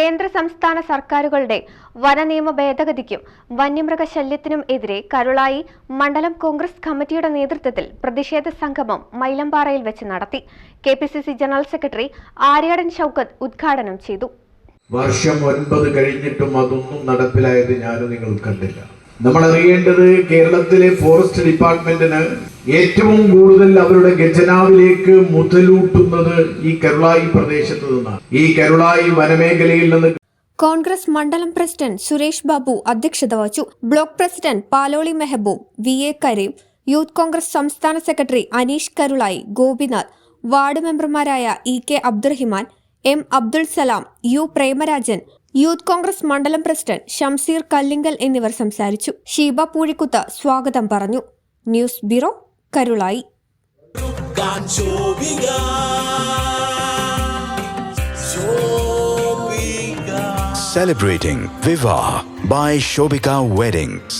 കേന്ദ്ര സംസ്ഥാന സർക്കാരുകളുടെ വനനിയമ ഭേദഗതിക്കും വന്യമൃഗശല്യത്തിനും എതിരെ കരുളായി മണ്ഡലം കോൺഗ്രസ് കമ്മിറ്റിയുടെ നേതൃത്വത്തിൽ പ്രതിഷേധ സംഗമം മൈലമ്പാറയിൽ വെച്ച് നടത്തി. K general secretary Aryadan Shoukath ഉദ്ഘാടനം ചെയ്തു. വർഷം ഒൻപത് കഴിഞ്ഞിട്ടും അതൊന്നും നടപ്പിലായത് ഞാനും നിങ്ങൾ കണ്ടില്ല. നമ്മൾ അറിയേണ്ടത് കേരളത്തിലെ ഫോറസ്റ്റ് ഡിപ്പാർട്ട്മെന്റിന് ഏറ്റവും കൂടുതൽ അവരുടെ ഖജനാവിലേക്ക് മുതലൂട്ടുന്നത് ഈ കരുളായി പ്രദേശത്ത് നിന്നാണ്. ഈ കരുളായി വനമേഖലയിൽ നിന്ന് കോൺഗ്രസ് മണ്ഡലം പ്രസിഡന്റ് സുരേഷ് ബാബു അധ്യക്ഷത വഹിച്ചു. Block president Paloli Mehboob V A Kareem youth Congress സംസ്ഥാന സെക്രട്ടറി അനീഷ് കരുളായി ഗോപിനാഥ് വാർഡ് മെമ്പർമാരായ E K Abdurahiman M Abdul Salam U Premarajan youth Congress മണ്ഡലം പ്രസിഡന്റ് ഷംസീർ കല്ലിങ്കൽ എന്നിവർ സംസാരിച്ചു. ഷീബ പൂഴിക്കുത്ത് സ്വാഗതം പറഞ്ഞു. News bureau Karulai. Celebrating Viva by Shobika Weddings.